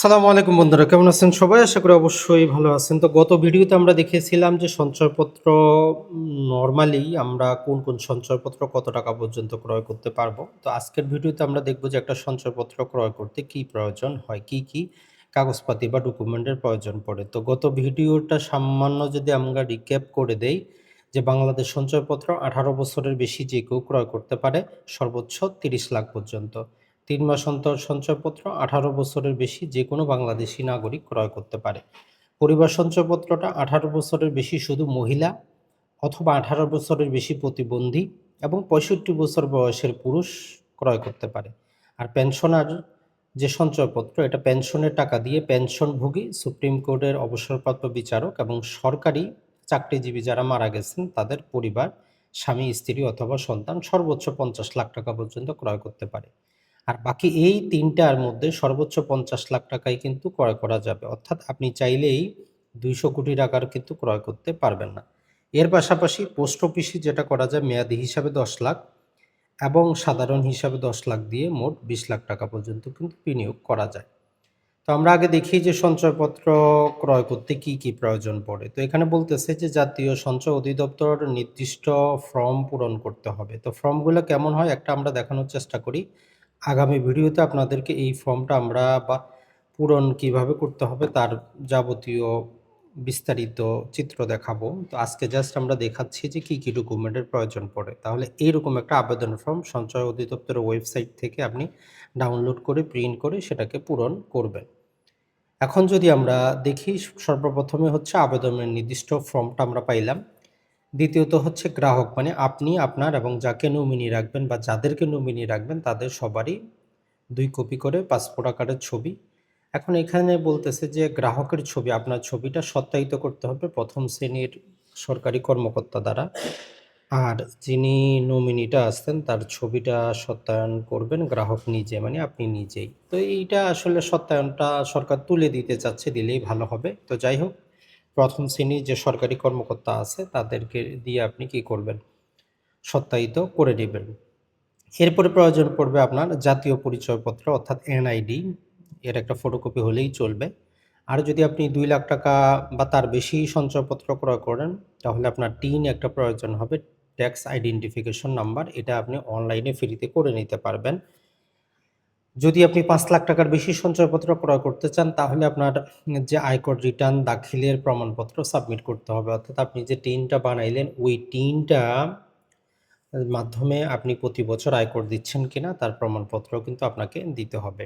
সালামু আলাইকুম বন্ধুরা, কেমন আছেন সবাই? আশা করি অবশ্যই ভালো আছেন। তো গত ভিডিওতে আমরা দেখিয়েছিলাম যে সঞ্চয়পত্র নর্মালি আমরা কোন কোন সঞ্চয়পত্র কত টাকা পর্যন্ত ক্রয় করতে পারব। তো আজকের ভিডিওতে আমরা দেখব যে একটা সঞ্চয়পত্র ক্রয় করতে কি প্রয়োজন হয়, কি কি কাগজপাতি বা ডকুমেন্টের প্রয়োজন পড়ে। তো গত ভিডিওটা সামান্য যদি আমরা রিক্যাপ করে দেই যে বাংলাদেশ সঞ্চয়পত্র আঠারো বছরের বেশি যে কেউ ক্রয় করতে পারে, সর্বোচ্চ তিরিশ লাখ পর্যন্ত। তিন মাস অন্তর সঞ্চয়পত্র, আঠারো বছরের বেশি যে কোনো বাংলাদেশি নাগরিক ক্রয় করতে পারে। পরিবার সঞ্চয়পত্রটা আঠারো বছরের বেশি শুধু মহিলা অথবা আঠারো বছরের বেশি প্রতিবন্ধী এবং পঁয়ষট্টি বছর বয়সের পুরুষ ক্রয় করতে পারে। আর পেনশনার যে সঞ্চয়পত্র, এটা পেনশনের টাকা দিয়ে পেনশনভোগী, সুপ্রিম কোর্টের অবসরপ্রাপ্ত বিচারক এবং সরকারি চাকরিজীবী যারা মারা গেছেন, তাদের পরিবার, স্বামী, স্ত্রী অথবা সন্তান সর্বোচ্চ পঞ্চাশ লাখ টাকা পর্যন্ত ক্রয় করতে পারে। আর বাকি এই তিনটার মধ্যে সর্বোচ্চ পঞ্চাশ লাখ টাকায় কিন্তু ক্রয় করা যাবে। অর্থাৎ আপনি চাইলেই দুইশো কোটি টাকার কিন্তু ক্রয় করতে পারবেন না। এর পাশাপাশি পোস্ট অফিসে যেটা করা যায়, মেয়াদি হিসাবে দশ লাখ এবং সাধারণ হিসাবে দশ লাখ দিয়ে মোট বিশ লাখ টাকা পর্যন্ত কিন্তু বিনিয়োগ করা যায়। তো আমরা আগে দেখি যে সঞ্চয়পত্র ক্রয় করতে কি কি প্রয়োজন পড়ে। তো এখানে বলতেছে যে জাতীয় সঞ্চয় অধিদপ্তর নির্দিষ্ট ফর্ম পূরণ করতে হবে। তো ফর্মগুলো কেমন হয়, একটা আমরা দেখানোর চেষ্টা করি। আগামী ভিডিওতে আপনাদেরকে এই ফর্মটা আমরা বা পূরণ কীভাবে করতে হবে তার যাবতীয় বিস্তারিত চিত্র দেখাবো। তো আজকে জাস্ট আমরা দেখাচ্ছি যে কি কি ডকুমেন্টের প্রয়োজন পড়ে। তাহলে এইরকম একটা আবেদন ফর্ম সঞ্চয় অধিদপ্তরের ওয়েবসাইট থেকে আপনি ডাউনলোড করে প্রিন্ট করে সেটাকে পূরণ করবেন। এখন যদি আমরা দেখি, সর্বপ্রথমে হচ্ছে আবেদনের নির্দিষ্ট ফর্মটা আমরা পাইলাম। দ্বিতীয়ত হচ্ছে গ্রাহক মানে আপনি, আপনার এবং যাকে নমিনি রাখবেন বা যাদেরকে নমিনি রাখবেন, তাদের সবারই দুই কপি করে পাসপোর্ট আকারের ছবি। এখন এখানে বলতেছে যে গ্রাহকের ছবি, আপনার ছবিটা সত্যায়িত করতে হবে প্রথম শ্রেণির সরকারি কর্মকর্তা দ্বারা। আর যিনি নমিনিটা আসতেন তার ছবিটা সত্যায়ন করবেন গ্রাহক নিজে মানে আপনি নিজেই। তো এইটা আসলে সত্যায়নটা সরকার তুলে দিতে চাচ্ছে, দিলেই ভালো হবে। তো যাই হোক প্রথম শ্রেণির যে সরকারি কর্মকর্তা আছে, তাদেরকে দিয়ে আপনি কি করবেন? সত্যায়িত করে নেবেন। এরপরে প্রয়োজন পড়বে আপনার জাতীয় পরিচয়পত্র, অর্থাৎ এনআইডি। এর একটা ফটোকপি হলেই চলবে। আর যদি আপনি দুই লাখ টাকা বা তার বেশি সঞ্চয়পত্র ক্রয় করেন, তাহলে আপনার টিন একটা প্রয়োজন হবে ট্যাক্স আইডেন্টিফিকেশন নাম্বার এটা আপনি অনলাইনে ফ্রিতে করে নিতে পারবেন। যদি আপনি পাঁচ লাখ টাকার বেশি সঞ্চয়পত্র ক্রয় করতে চান, তাহলে আপনার যে আয়কর রিটার্ন দাখিলের প্রমাণপত্র সাবমিট করতে হবে। অর্থাৎ আপনি যে টিনটা বানাইলেন, ওই টিনটা মাধ্যমে আপনি প্রতি বছর আয়কর দিচ্ছেন কিনা, তার প্রমাণপত্র কিন্তু আপনাকে দিতে হবে।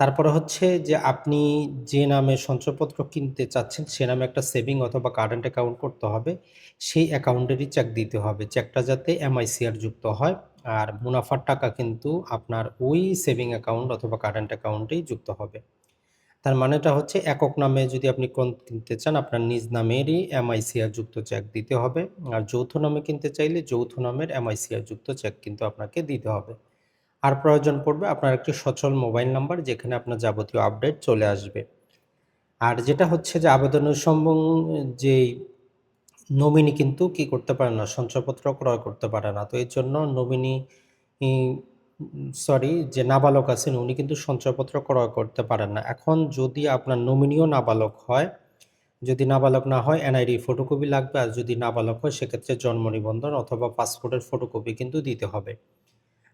তারপরে হচ্ছে যে আপনি যে নামে সঞ্চয়পত্র কিনতে চাচ্ছেন, সে নামে একটা সেভিং অথবা কারেন্ট অ্যাকাউন্ট করতে হবে। সেই অ্যাকাউন্টেরই চেক দিতে হবে। চেকটা যাতে এমআইসিআর যুক্ত হয়। আর মুনাফার টাকা কিন্তু আপনার ওই সেভিং অ্যাকাউন্ট অথবা কারেন্ট অ্যাকাউন্টেই যুক্ত হবে। তার মানেটা হচ্ছে একক নামে যদি আপনি কোন কিনতে চান, আপনার নিজ নামেরই এমআইসিআর যুক্ত চেক দিতে হবে। আর যৌথ নামে কিনতে চাইলে যৌথ নামের এমআইসিআর যুক্ত চেক কিন্তু আপনাকে দিতে হবে। আর প্রয়োজন পড়বে আপনার একটি সচল মোবাইল নাম্বার, যেখানে আপনার যাবতীয় আপডেট চলে আসবে। আর যেটা হচ্ছে যে আবেদনের সম্বং যে নমিনি কিন্তু কি করতে পারে না সঞ্চয়পত্র ক্রয় করতে পারে না। তো এর জন্য নমিনি সরি, যে নাবালক আছেন, উনি কিন্তু সঞ্চয়পত্র ক্রয় করতে পারেন না। এখন যদি আপনার নমিনিও নাবালক হয়, যদি নাবালক না হয়, এনআইডি ফটোকপি লাগবে, আর যদি নাবালক হয়, সেক্ষেত্রে জন্ম নিবন্ধন অথবা পাসপোর্টের ফটোকপি কিন্তু দিতে হবে।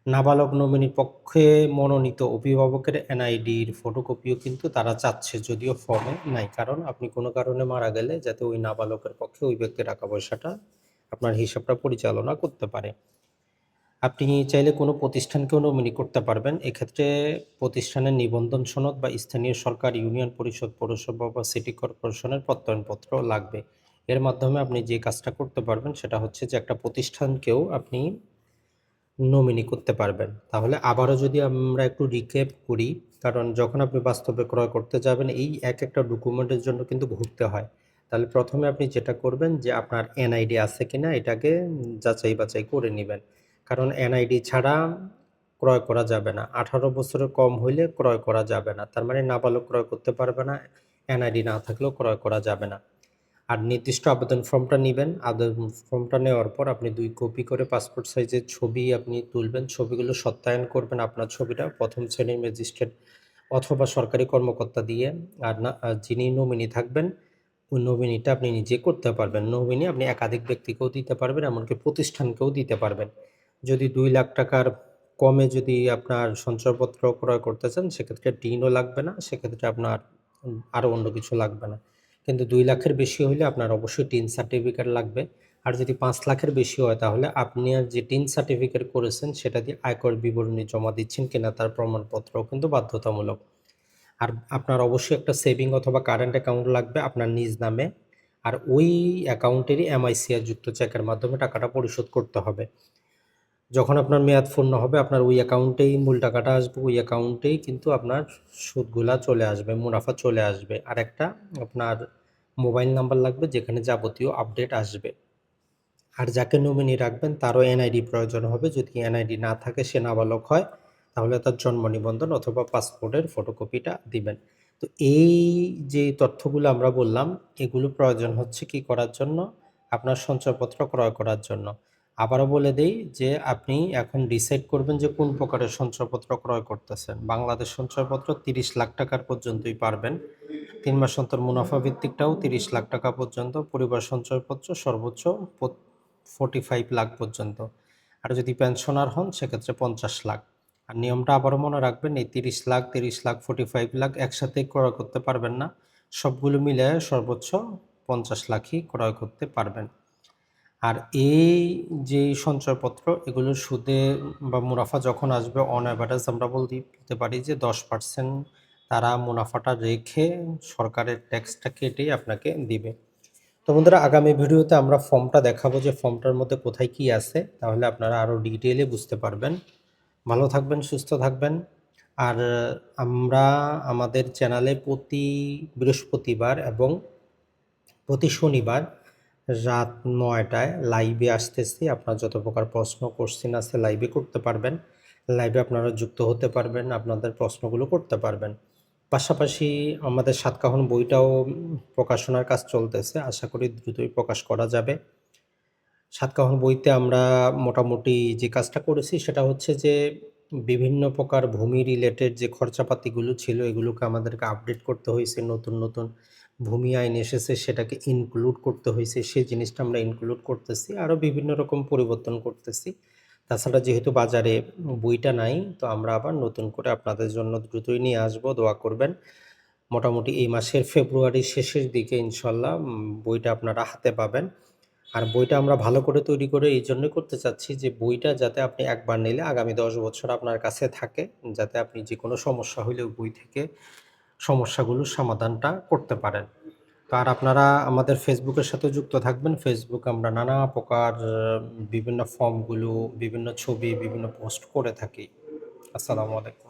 নাবালক নমিনির পক্ষে মনোনীত অভিভাবকের এনআইডির ফটোকপিও কিন্তু তারা চাচ্ছে, যদিও ফর্মে নাই। কারণ আপনি কোনো কারণে মারা গেলে যাতে ওই নাবালকের পক্ষে ওই ব্যক্তির টাকা পয়সাটা আপনার হিসাবটা পরিচালনা করতে পারে। আপনি চাইলে কোনো প্রতিষ্ঠানকেও নমিনি করতে পারবেন। এক্ষেত্রে প্রতিষ্ঠানের নিবন্ধন সনদ বা স্থানীয় সরকার, ইউনিয়ন পরিষদ, পৌরসভা বা সিটি কর্পোরেশনের প্রত্যয়নপত্র লাগবে। এর মাধ্যমে আপনি যে কাজটা করতে পারবেন সেটা হচ্ছে যে একটা প্রতিষ্ঠানকেও আপনি নমিনি করতে পারবেন। তাহলে আবারও যদি আমরা একটু রিক্যাপ করি, কারণ যখন আপনি বাস্তবে ক্রয় করতে যাবেন, এই এক একটা ডকুমেন্টের জন্য কিন্তু ঘুরতে হয়। তাহলে প্রথমে আপনি যেটা করবেন যে, আপনার এনআইডি আছে কিনা, এটাকে যাচাই বাছাই করে নেবেন। কারণ এনআইডি ছাড়া ক্রয় করা যাবে না। আঠারো বছরের কম হইলে ক্রয় করা যাবে না। তার মানে নাবালক ক্রয় করতে পারবে না এনআইডি না থাকলেও ক্রয় করা যাবে না। আর নির্দিষ্ট আবেদন ফর্মটা নেবেন। আবেদন ফর্মটা নেওয়ার পর আপনি দুই কপি করে পাসপোর্ট সাইজের ছবি আপনি তুলবেন। ছবিগুলো সত্যায়ন করবেন আপনার ছবিটা প্রথম শ্রেণির ম্যাজিস্ট্রেট অথবা সরকারি কর্মকর্তা দিয়ে। আর না যিনি নমিনি থাকবেন, ওই নমিনিটা আপনি নিজে করতে পারবেন। নমিনি আপনি একাধিক ব্যক্তিকেও দিতে পারবেন, এমনকি প্রতিষ্ঠানকেও দিতে পারবেন। যদি দুই লাখ টাকার কমে যদি আপনার সঞ্চয়পত্র ক্রয় করতে চান, সেক্ষেত্রে টিনও লাগবে না, সেক্ষেত্রে আপনার আরও অন্য কিছু লাগবে না। কিন্তু দুই লাখের বেশি হলে আপনার অবশ্যই টিন সার্টিফিকেট লাগবে। আর যদি পাঁচ লাখের বেশি হয় তাহলে আপনি আর যে টিন সার্টিফিকেট করেছেন সেটা দিয়ে আয়কর বিবরণী জমা দিচ্ছেন কিনা তার প্রমাণপত্রও কিন্তু বাধ্যতামূলক। আর আপনার অবশ্যই একটা সেভিং অথবা কারেন্ট অ্যাকাউন্ট লাগবে আপনার নিজ নামে। আর ওই অ্যাকাউন্টেরই এমআইসিআর যুক্ত চেকের মাধ্যমে টাকাটা পরিশোধ করতে হবে। যখন আপনার মেয়াদ পূর্ণ হবে, আপনার ওই অ্যাকাউন্টেই মূল টাকাটা আসবে, ওই অ্যাকাউন্টেই কিন্তু আপনার সুদগুলা চলে আসবে, মুনাফা চলে আসবে। আর একটা আপনার মোবাইল নাম্বার লাগবে, যেখানে যাবতীয় আপডেট আসবে। আর যাকে নমিনি রাখবেন, তারও এনআইডি প্রয়োজন হবে। যদি এনআইডি না থাকে, সে নাবালক হয়, তাহলে তার জন্ম নিবন্ধন অথবা পাসপোর্টের ফটোকপিটা দিবেন। তো এই যে তথ্যগুলো আমরা বললাম, এগুলো প্রয়োজন হচ্ছে কি করার জন্য? আপনার সঞ্চয়পত্র ক্রয় করার জন্য। আবারও বলে দেই যে আপনি এখন ডিসাইড করবেন যে কোন প্রকারের সঞ্চয়পত্র ক্রয় করতেছেন। বাংলাদেশ সঞ্চয়পত্র তিরিশ লাখ টাকার পর্যন্তই পারবেন। তিন মাস অন্তর মুনাফা ভিত্তিকটাও তিরিশ লাখ টাকা পর্যন্ত, পরিবার সঞ্চয়পত্র সর্বোচ্চ ফোর্টি ফাইভ লাখ পর্যন্ত। আর যদি পেনশনার হন, সেক্ষেত্রে পঞ্চাশ লাখ। আর নিয়মটা আবারও মনে রাখবেন, এই তিরিশ লাখ তিরিশ লাখ ফোর্টি ফাইভ লাখ একসাথে ক্রয় করতে পারবেন না। সবগুলো মিলে সর্বোচ্চ পঞ্চাশ লাখই ক্রয় করতে পারবেন। আর এই যে সঞ্চয়পত্র এগুলো সুদে বা মুনাফা যখন আসবে অন অ্যাভারেজ আমরা বলতে পারি যে দশ পার্সেন্ট তারা মুনাফাটা রেখে সরকারের ট্যাক্সটা কেটেই আপনাকে দিবে। তো বন্ধুরা, আগামী ভিডিওতে আমরা ফর্মটা দেখাবো যে ফর্মটার মধ্যে কোথায় কি আছে, তাহলে আপনারা আরও ডিটেলে বুঝতে পারবেন। ভালো থাকবেন, সুস্থ থাকবেন। আর আমরা আমাদের চ্যানেলে প্রতি বৃহস্পতিবার এবং প্রতি শনিবার রাত নয়টায় লাইভে আসতেছি। আপনার যত প্রকার প্রশ্ন কোশ্চিন আছে লাইভে করতে পারবেন। লাইভে আপনারা যুক্ত হতে পারবেন, আপনাদের প্রশ্নগুলো করতে পারবেন। পাশাপাশি আমাদের সাতকাহন বইটাও প্রকাশনার কাজ চলতেছে। আশা করি দ্রুতই প্রকাশ করা যাবে। সাতকাহন বইতে আমরা মোটামুটি যে কাজটা করেছি, সেটা হচ্ছে যে বিভিন্ন প্রকার ভূমি রিলেটেড যে খরচাপাতিগুলো ছিল, এগুলোকে আমাদেরকে আপডেট করতে হয়েছে নতুন নতুন। ভূমি আইন এসেছে, সেটাকে ইনক্লুড করতে হয়েছে, সেই জিনিসটা আমরা ইনক্লুড করতেছি আরও বিভিন্ন রকম পরিবর্তন করতেছি। তাছাড়া যেহেতু বাজারে বইটা নাই, তো আমরা আবার নতুন করে আপনাদের জন্য দ্রুতই নিয়ে আসব, দোয়া করবেন। মোটামুটি এই মাসের ফেব্রুয়ারির শেষের দিকে ইনশাল্লাহ বইটা আপনারা হাতে পাবেন। আর বইটা আমরা ভালো করে তৈরি করে এই জন্যই করতে চাচ্ছি যে, বইটা যাতে আপনি একবার নিলে আগামী দশ বছর আপনার কাছে থাকে, যাতে আপনি যে কোনো সমস্যা হলে বই থেকে সমস্যাগুলোর সমাধানটা করতে পারেন। তো আর আপনারা আমাদের ফেসবুকের সাথে যুক্ত থাকবেন। ফেসবুক আমরা নানা প্রকার বিভিন্ন ফর্মগুলো, বিভিন্ন ছবি, বিভিন্ন পোস্ট করে থাকি। আসসালামু আলাইকুম।